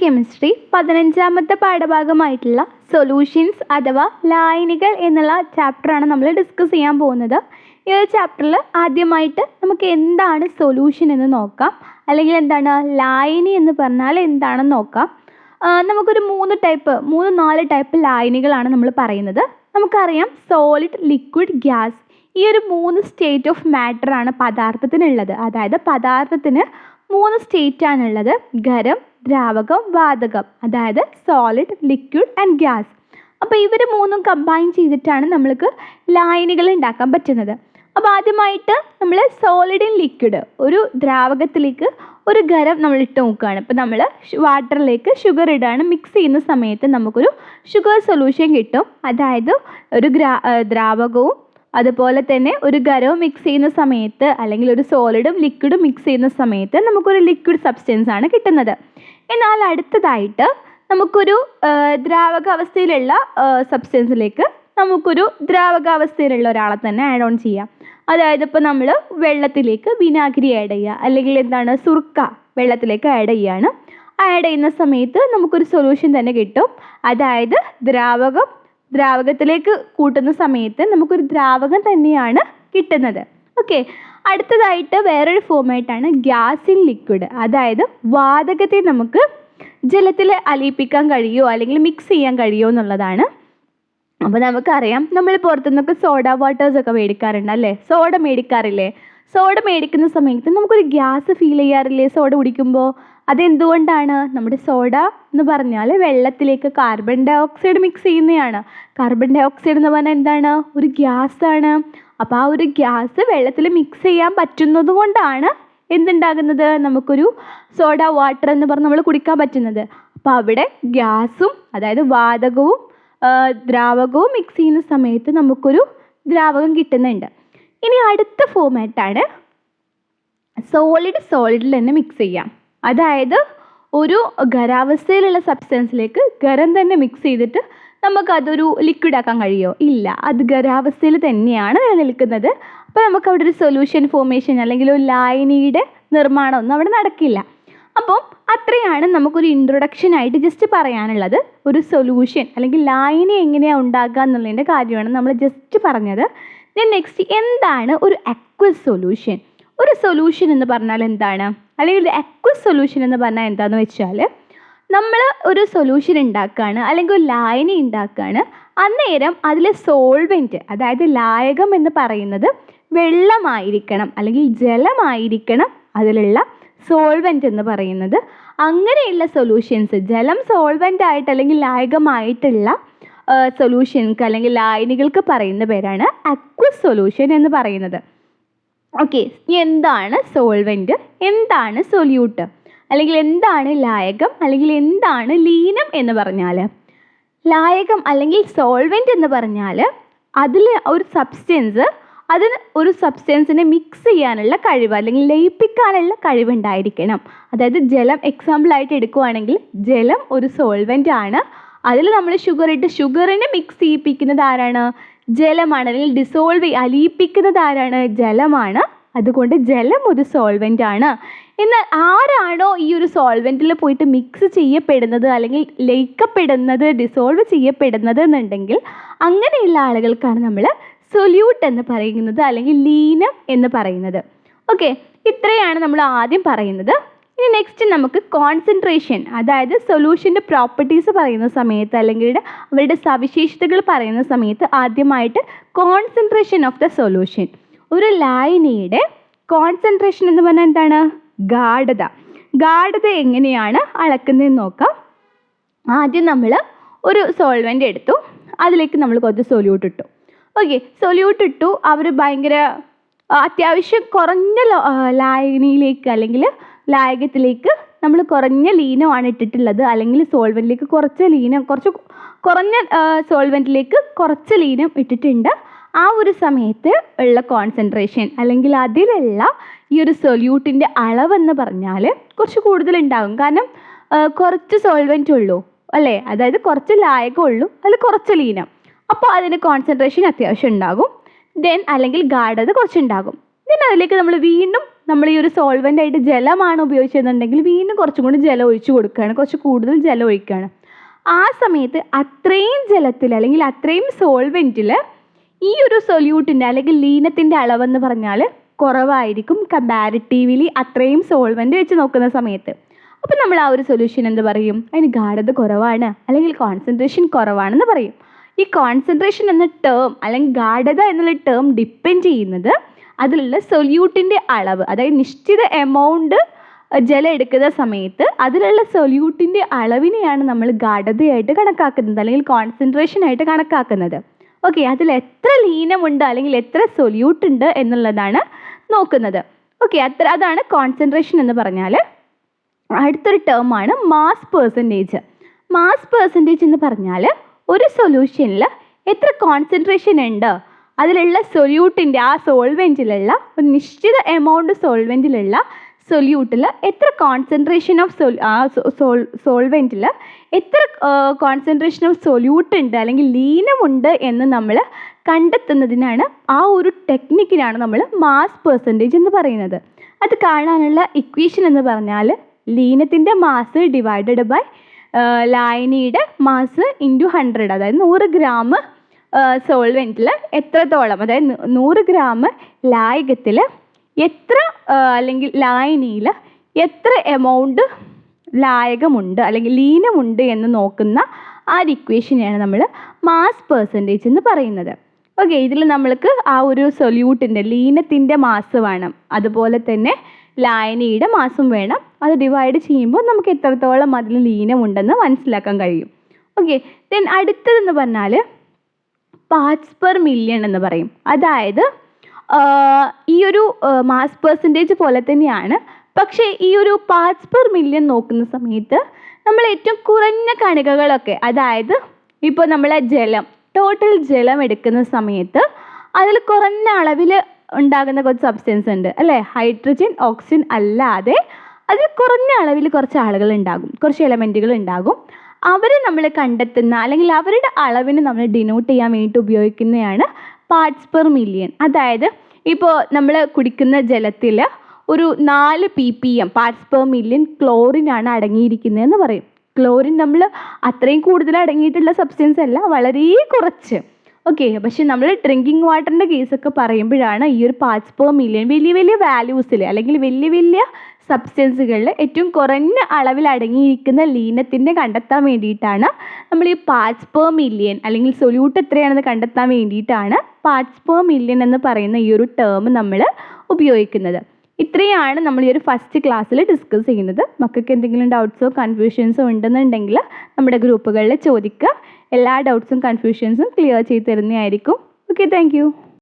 Chemistry പതിനഞ്ചാമത്തെ പാഠഭാഗമായിട്ടുള്ള solutions അഥവാ ലായനികൾ എന്നുള്ള ചാപ്റ്ററാണ് നമ്മൾ ഡിസ്കസ് ചെയ്യാൻ പോകുന്നത്. ഈ ഒരു ചാപ്റ്ററിൽ ആദ്യമായിട്ട് നമുക്ക് എന്താണ് സൊല്യൂഷൻ എന്ന് നോക്കാം. അല്ലെങ്കിൽ എന്താണ് ലായനി എന്ന് പറഞ്ഞാൽ എന്താണെന്ന് നോക്കാം. നമുക്കൊരു മൂന്ന് ടൈപ്പ് മൂന്ന് നാല് ടൈപ്പ് ലായനികളാണ് നമ്മൾ പറയുന്നത്. നമുക്കറിയാം സോളിഡ് ലിക്വിഡ് ഗ്യാസ് ഈ ഒരു മൂന്ന് സ്റ്റേറ്റ് ഓഫ് മാറ്ററാണ് പദാർത്ഥത്തിനുള്ളത്. അതായത് പദാർത്ഥത്തിന് മൂന്ന് സ്റ്റേറ്റ് ആണുള്ളത്. ഖരം ദ്രാവകം വാതകം അതായത് സോളിഡ് ലിക്വിഡ് ആൻഡ് ഗ്യാസ് അപ്പോൾ ഇവർ മൂന്നും കമ്പൈൻ ചെയ്തിട്ടാണ് നമ്മൾക്ക് ലായനികൾ ഉണ്ടാക്കാൻ പറ്റുന്നത്. അപ്പോൾ ആദ്യമായിട്ട് നമ്മൾ സോളിഡ് ഇൻ ലിക്വിഡ് ഒരു ദ്രാവകത്തിലേക്ക് ഒരു ഖരം നമ്മൾ ഇട്ട് നോക്കുകയാണ്. ഇപ്പോൾ നമ്മൾ വാട്ടറിലേക്ക് ഷുഗർ ഇടുകയാണ് മിക്സ് ചെയ്യുന്ന സമയത്ത് നമുക്കൊരു ഷുഗർ സൊല്യൂഷൻ കിട്ടും. അതായത് ഒരു ദ്രാവകവും അതുപോലെ തന്നെ ഒരു ഖരവും മിക്സ് ചെയ്യുന്ന സമയത്ത് അല്ലെങ്കിൽ ഒരു സോളിഡും ലിക്വിഡും മിക്സ് ചെയ്യുന്ന സമയത്ത് നമുക്കൊരു ലിക്വിഡ് സബ്സ്റ്റൻസ് ആണ് കിട്ടുന്നത്. എന്നാൽ അടുത്തതായിട്ട് നമുക്കൊരു ദ്രാവകാവസ്ഥയിലുള്ള സബ്സ്റ്റൻസിലേക്ക് നമുക്കൊരു ദ്രാവകാവസ്ഥയിലുള്ള ഒരാളെ തന്നെ ആഡ് ഓൺ ചെയ്യാം. അതായത് ഇപ്പോൾ നമ്മൾ വെള്ളത്തിലേക്ക് വിനാഗിരി ആഡ് ചെയ്യുക അല്ലെങ്കിൽ എന്താണ് സുർക്ക വെള്ളത്തിലേക്ക് ആഡ് ചെയ്യുകയാണ്. ആഡ് ചെയ്യുന്ന സമയത്ത് നമുക്കൊരു സൊല്യൂഷൻ തന്നെ കിട്ടും. അതായത് ദ്രാവകം ദ്രാവകത്തിലേക്ക് കൂട്ടുന്ന സമയത്ത് നമുക്കൊരു ദ്രാവകം തന്നെയാണ് കിട്ടുന്നത്. ഓക്കെ അടുത്തതായിട്ട് വേറൊരു ഫോമായിട്ടാണ് ഗ്യാസ് ഇൻ ലിക്വിഡ് അതായത് വാതകത്തെ നമുക്ക് ജലത്തിൽ അലിയിപ്പിക്കാൻ കഴിയുമോ അല്ലെങ്കിൽ മിക്സ് ചെയ്യാൻ കഴിയുമോ എന്നുള്ളതാണ്. അപ്പോൾ നമുക്കറിയാം നമ്മൾ പുറത്തുനിന്നൊക്കെ സോഡ വാട്ടേഴ്സൊക്കെ മേടിക്കാറുണ്ട് അല്ലേ? സോഡ മേടിക്കാറില്ലേ? സോഡ മേടിക്കുന്ന സമയത്ത് നമുക്കൊരു ഗ്യാസ് ഫീൽ ചെയ്യാറില്ലേ സോഡ കുടിക്കുമ്പോൾ അതെന്തുകൊണ്ടാണ്? നമ്മുടെ സോഡ എന്ന് പറഞ്ഞാൽ വെള്ളത്തിലേക്ക് കാർബൺ ഡൈ ഓക്സൈഡ് മിക്സ് ചെയ്യുന്നതാണ് കാർബൺ ഡൈ എന്ന് പറഞ്ഞാൽ എന്താണ്? ഒരു ഗ്യാസ് ആണ് അപ്പോൾ ആ ഒരു ഗ്യാസ് വെള്ളത്തിൽ മിക്സ് ചെയ്യാൻ പറ്റുന്നത് കൊണ്ടാണ് എന്തുണ്ടാകുന്നത്? നമുക്കൊരു സോഡ വാട്ടർ എന്ന് പറഞ്ഞ് നമ്മൾ കുടിക്കാൻ പറ്റുന്നത്. അപ്പോൾ അവിടെ ഗ്യാസും അതായത് വാതകവും ദ്രാവകവും മിക്സ് ചെയ്യുന്ന സമയത്ത് നമുക്കൊരു ദ്രാവകം കിട്ടുന്നുണ്ട്. ഇനി അടുത്ത ഫോമാറ്റാണ് സോളിഡ് സോളിഡിൽ തന്നെ മിക്സ് ചെയ്യാം. അതായത് ഒരു ഖരാവസ്ഥയിലുള്ള സബ്സ്റ്റൻസിലേക്ക് ഖരം തന്നെ മിക്സ് ചെയ്തിട്ട് നമുക്കതൊരു ലിക്വിഡ് ആക്കാൻ കഴിയുമോ ഇല്ല. അത് ഖരാവസ്ഥയിൽ തന്നെയാണ് നിലനിൽക്കുന്നത്. അപ്പോൾ നമുക്ക് അവിടെ ഒരു സൊല്യൂഷൻ ഫോർമേഷൻ അല്ലെങ്കിൽ ഒരു ലായനിയുടെ നിർമ്മാണമൊന്നും അവിടെ നടക്കില്ല. അപ്പം അത്രയാണ് നമുക്കൊരു ഇൻട്രൊഡക്ഷൻ ആയിട്ട് ജസ്റ്റ് പറയാനുള്ളത്. ഒരു സൊല്യൂഷൻ അല്ലെങ്കിൽ ലായനി എങ്ങനെയാണ് ഉണ്ടാക്കുക എന്നുള്ളതിന്റെ കാര്യമാണ് നമ്മൾ ജസ്റ്റ് പറഞ്ഞത്. ദെൻ നെക്സ്റ്റ് എന്താണ് ഒരു അക്വസ് സൊല്യൂഷൻ ഒരു സൊല്യൂഷൻ എന്ന് പറഞ്ഞാൽ എന്താണ്? അല്ലെങ്കിൽ ഒരു അക്വസ് സൊല്യൂഷൻ എന്ന് പറഞ്ഞാൽ എന്താണെന്ന് വെച്ചാൽ നമ്മൾ ഒരു സൊല്യൂഷൻ ഉണ്ടാക്കുകയാണ് അല്ലെങ്കിൽ ഒരു ലായനി ഉണ്ടാക്കുകയാണ്. അന്നേരം അതിലെ സോൾവെന്റ് അതായത് ലായകം എന്ന് പറയുന്നത് വെള്ളമായിരിക്കണം അല്ലെങ്കിൽ ജലമായിരിക്കണം അതിലുള്ള സോൾവെന്റ് എന്ന് പറയുന്നത്. അങ്ങനെയുള്ള സൊല്യൂഷൻസ് ജലം സോൾവെന്റ് ആയിട്ട് അല്ലെങ്കിൽ ലായകമായിട്ടുള്ള സൊല്യൂഷൻക്ക് അല്ലെങ്കിൽ ലായനികൾക്ക് പറയുന്ന പേരാണ് അക്വസ് സൊല്യൂഷൻ എന്ന് പറയുന്നത്. ഓക്കെ എന്താണ് സോൾവെന്റ് എന്താണ് സൊല്യൂട്ട് അല്ലെങ്കിൽ എന്താണ് ലായകം? അല്ലെങ്കിൽ എന്താണ് ലീനം എന്ന് പറഞ്ഞാൽ ലായകം അല്ലെങ്കിൽ സോൾവെന്റ് എന്ന് പറഞ്ഞാൽ അതിൽ ഒരു സബ്സ്റ്റൻസ് അതിന് ഒരു സബ്സ്റ്റൻസിനെ മിക്സ് ചെയ്യാനുള്ള കഴിവ് അല്ലെങ്കിൽ ലയിപ്പിക്കാനുള്ള കഴിവുണ്ടായിരിക്കണം അതായത് ജലം എക്സാമ്പിൾ ആയിട്ട് എടുക്കുവാണെങ്കിൽ ജലം ഒരു സോൾവെന്റ് ആണ്. അതിൽ നമ്മൾ ഷുഗർ ഇട്ട് ഷുഗറിനെ മിക്സ് ചെയ്യിപ്പിക്കുന്നത് ആരാണ്? ജലമാണ്. അല്ലെങ്കിൽ ഡിസോൾവ് അലിയിപ്പിക്കുന്നത് ആരാണ്? ജലമാണ്. അതുകൊണ്ട് ജലം ഒരു സോൾവെന്റ് ആണ്. എന്നാൽ ആരാണോ ഈ ഒരു സോൾവെന്റിൽ പോയിട്ട് മിക്സ് ചെയ്യപ്പെടുന്നത് അല്ലെങ്കിൽ ലയിക്കപ്പെടുന്നത് ഡിസോൾവ് ചെയ്യപ്പെടുന്നത് എന്നുണ്ടെങ്കിൽ അങ്ങനെയുള്ള ആളുകൾക്കാണ് നമ്മൾ സൊല്യൂട്ട് എന്ന് പറയുന്നത് അല്ലെങ്കിൽ ലീനം എന്ന് പറയുന്നത്. ഓക്കെ ഇത്രയാണ് നമ്മൾ ആദ്യം പറയുന്നത്. ഇനി നെക്സ്റ്റ് നമുക്ക് കോൺസെൻട്രേഷൻ അതായത് സൊല്യൂഷന്റെ പ്രോപ്പർട്ടീസ് പറയുന്ന സമയത്ത് അല്ലെങ്കിൽ അവരുടെ സവിശേഷതകൾ പറയുന്ന സമയത്ത് ആദ്യമായിട്ട് കോൺസെൻട്രേഷൻ ഓഫ് ദ സൊല്യൂഷൻ ഒരു ലായനിയുടെ കോൺസെൻട്രേഷൻ എന്ന് പറഞ്ഞാൽ എന്താണ്? ഗാഠത ഗാഠത എങ്ങനെയാണ്? അളക്കുന്നതെന്ന് നോക്കാം. ആദ്യം നമ്മൾ ഒരു സോൾവെന്റ് എടുത്തു. അതിലേക്ക് നമ്മൾ കുറച്ച് സൊല്യൂട്ട് ഇട്ടു. ഓക്കെ സൊല്യൂട്ട് ഇട്ടു. അവർ ഭയങ്കര അത്യാവശ്യം കുറഞ്ഞ ലായനിയിലേക്ക് അല്ലെങ്കിൽ ലായകത്തിലേക്ക് നമ്മൾ കുറഞ്ഞ ലീനമാണ് ഇട്ടിട്ടുള്ളത്. അല്ലെങ്കിൽ സോൾവെന്റിലേക്ക് കുറച്ച് ലീനം കുറച്ച് കുറഞ്ഞ സോൾവെന്റിലേക്ക് കുറച്ച് ലീനം ഇട്ടിട്ടുണ്ട്. ആ ഒരു സമയത്ത് ഉള്ള കോൺസെൻട്രേഷൻ അല്ലെങ്കിൽ അതിലുള്ള ഈ ഒരു സൊല്യൂട്ടിന്റെ അളവെന്ന് പറഞ്ഞാൽ കുറച്ച് കൂടുതലുണ്ടാകും കാരണം കുറച്ച് സോൾവെന്റ് ഉള്ളൂ അല്ലേ? അതായത് കുറച്ച് ലായകം ഉള്ളൂ അതിൽ കുറച്ച് ലീനം. അപ്പോൾ അതിന് കോൺസെൻട്രേഷൻ അത്യാവശ്യം ഉണ്ടാകും. ദെൻ അല്ലെങ്കിൽ ഗാഠത കുറച്ചുണ്ടാകും പിന്നെ അതിലേക്ക് നമ്മൾ വീണ്ടും നമ്മൾ ഈ ഒരു സോൾവെന്റ് ആയിട്ട് ജലമാണ് ഉപയോഗിച്ചതെന്നുണ്ടെങ്കിൽ വീണ്ടും കുറച്ചും കൂടി ജലം ഒഴിച്ചു കൊടുക്കുകയാണ്. കുറച്ച് കൂടുതൽ ജലം ഒഴിക്കുകയാണ്. ആ സമയത്ത് അത്രയും ജലത്തിൽ അല്ലെങ്കിൽ അത്രയും സോൾവെന്റിൽ ഈ ഒരു സൊല്യൂട്ടിന്റെ അല്ലെങ്കിൽ ലീനത്തിന്റെ അളവെന്ന് പറഞ്ഞാൽ കുറവായിരിക്കും കമ്പാരിറ്റീവ്ലി അത്രയും സോൾവെന്റ് വെച്ച് നോക്കുന്ന സമയത്ത്. അപ്പം നമ്മൾ ആ ഒരു സൊല്യൂഷൻ എന്ത് പറയും? അതിന് ഗാഢത കുറവാണ് അല്ലെങ്കിൽ കോൺസെൻട്രേഷൻ കുറവാണെന്ന് പറയും. ഈ കോൺസെൻട്രേഷൻ എന്ന ടേം അല്ലെങ്കിൽ ഗാഢത എന്നുള്ള ടേം ഡിപ്പെൻഡ് ചെയ്യുന്നത് അതിലുള്ള സൊല്യൂട്ടിന്റെ അളവ് അതായത് നിശ്ചിത എമൗണ്ട് ജലം എടുക്കുന്ന സമയത്ത് അതിലുള്ള സൊല്യൂട്ടിന്റെ അളവിനെയാണ് നമ്മൾ ഗാഠതയായിട്ട് കണക്കാക്കുന്നത് അല്ലെങ്കിൽ കോൺസെൻട്രേഷൻ ആയിട്ട് കണക്കാക്കുന്നത്. ഓക്കെ അതിൽ എത്ര ലീനമുണ്ട് അല്ലെങ്കിൽ എത്ര സൊല്യൂട്ട് ഉണ്ട് എന്നുള്ളതാണ് നോക്കുന്നത്. ഓക്കെ അത്ര അതാണ് കോൺസെൻട്രേഷൻ എന്ന് പറഞ്ഞാൽ. അടുത്തൊരു ടേമാണ് മാസ് പേഴ്സന്റേജ് മാസ് പേഴ്സന്റേജ് എന്ന് പറഞ്ഞാൽ ഒരു സൊല്യൂഷനിൽ എത്ര കോൺസെൻട്രേഷൻ ഉണ്ട് അതിലുള്ള സൊല്യൂട്ടിന്റെ ആ സോൾവെന്റിലുള്ള ഒരു നിശ്ചിത എമൗണ്ട് സോൾവെന്റിലുള്ള സൊല്യൂട്ടിൽ എത്ര കോൺസെൻട്രേഷൻ ഓഫ് സൊൽ ആ സോൾ സോൾവെന്റിൽ എത്ര കോൺസെൻട്രേഷൻ ഓഫ് സൊല്യൂട്ട് ഉണ്ട് അല്ലെങ്കിൽ ലീനമുണ്ട് എന്ന് നമ്മൾ കണ്ടെത്തുന്നതിനാണ് ആ ഒരു ടെക്നിക്കിനാണ് നമ്മൾ മാസ് പെർസെന്റേജ് എന്ന് പറയുന്നത്. അത് കാണാനുള്ള ഇക്വേഷൻ എന്ന് പറഞ്ഞാൽ ലീനത്തിന്റെ മാസ് ഡിവൈഡഡ് ബൈ ലായനിയുടെ മാസ് ഇന്റു ഹൺഡ്രഡ് അതായത് നൂറ് ഗ്രാം സോൾവെന്റിൽ എത്രത്തോളം അതായത് നൂറ് ഗ്രാം ലായകത്തിൽ എത്ര അല്ലെങ്കിൽ ലായനിയിൽ എത്ര എമൗണ്ട് ലായകമുണ്ട് അല്ലെങ്കിൽ ലീനമുണ്ട് എന്ന് നോക്കുന്ന ആ ഒരു ഇക്വേഷനെയാണ് നമ്മൾ മാസ് പെർസെന്റേജ് എന്ന് പറയുന്നത്. ഓക്കെ ഇതിൽ നമ്മൾക്ക് ആ ഒരു സൊല്യൂട്ടിന്റെ ലീനത്തിന്റെ മാസ് വേണം. അതുപോലെ തന്നെ ലായനിയുടെ മാസും വേണം. അത് ഡിവൈഡ് ചെയ്യുമ്പോൾ നമുക്ക് എത്രത്തോളം അതിൽ ലീനമുണ്ടെന്ന് മനസ്സിലാക്കാൻ കഴിയും. ഓക്കെ ദെൻ അടുത്തതെന്ന് പറഞ്ഞാൽ പാർട്സ് പെർ മില്യൺ എന്ന് പറയും. അതായത് ഈ ഒരു മാസ് പെർസെന്റേജ് പോലെ തന്നെയാണ്. പക്ഷേ ഈ ഒരു പാർട്സ് പെർ മില്യൺ നോക്കുന്ന സമയത്ത് നമ്മൾ ഏറ്റവും കുറഞ്ഞ കണികകളൊക്കെ അതായത് ഇപ്പോൾ നമ്മളെ ജലം ടോട്ടൽ ജലം എടുക്കുന്ന സമയത്ത് അതിൽ കുറഞ്ഞ അളവിൽ ഉണ്ടാകുന്ന കുറച്ച് സബ്സ്റ്റൻസ് ഉണ്ട്. അല്ലേ? ഹൈഡ്രജൻ ഓക്സിജൻ അല്ലാതെ അതിൽ കുറഞ്ഞ അളവിൽ കുറച്ച് ആളുകൾ ഉണ്ടാകും. കുറച്ച് എലമെന്റുകൾ ഉണ്ടാകും. അവർ നമ്മൾ കണ്ടെത്തുന്ന അല്ലെങ്കിൽ അവരുടെ അളവിന് നമ്മൾ ഡിനോട്ട് ചെയ്യാൻ വേണ്ടിയിട്ട് ഉപയോഗിക്കുന്നതാണ് പാർട്സ് പെർ മില്യൺ അതായത് ഇപ്പോൾ നമ്മൾ കുടിക്കുന്ന ജലത്തിൽ ഒരു നാല് P P M parts per million chlorine ആണ് അടങ്ങിയിരിക്കുന്നതെന്ന് പറയും. ക്ലോറിൻ നമ്മൾ അത്രയും കൂടുതൽ അടങ്ങിയിട്ടുള്ള സബ്സ്റ്റൻസ് അല്ല വളരെ കുറച്ച്. ഓക്കെ പക്ഷെ നമ്മൾ ഡ്രിങ്കിങ് വാട്ടറിന്റെ കേസൊക്കെ പറയുമ്പോഴാണ് ഈ ഒരു പാർട്സ് പെർ മില്യൺ വലിയ വലിയ വാല്യൂസിൽ അല്ലെങ്കിൽ വലിയ വലിയ സബ്സ്റ്റൻസുകളിൽ ഏറ്റവും കുറഞ്ഞ അളവിൽ അടങ്ങിയിരിക്കുന്ന ലീനത്തിന്റെ കണ്ടെത്താൻ വേണ്ടിയിട്ടാണ് നമ്മൾ ഈ പാർട്സ് പെർ മില്യൺ അല്ലെങ്കിൽ സൊല്യൂട്ട് എത്രയാണെന്ന് കണ്ടെത്താൻ വേണ്ടിയിട്ടാണ് പാർട്സ് പെർ മില്യൺ എന്ന് പറയുന്ന ഈ ഒരു ടേം നമ്മൾ ഉപയോഗിക്കുന്നത്. ഇത്രയാണ് നമ്മൾ ഈ ഒരു ഫസ്റ്റ് ക്ലാസ്സിൽ ഡിസ്കസ് ചെയ്യുന്നത്. മക്കൾക്ക് എന്തെങ്കിലും ഡൗട്ട്സോ കൺഫ്യൂഷൻസോ ഉണ്ടെന്നുണ്ടെങ്കിൽ നമ്മുടെ ഗ്രൂപ്പുകളിൽ ചോദിക്കുക. എല്ലാ ഡൗട്ട്സും കൺഫ്യൂഷൻസും ക്ലിയർ ചെയ്ത് തരുന്നതായിരിക്കും. Okay thank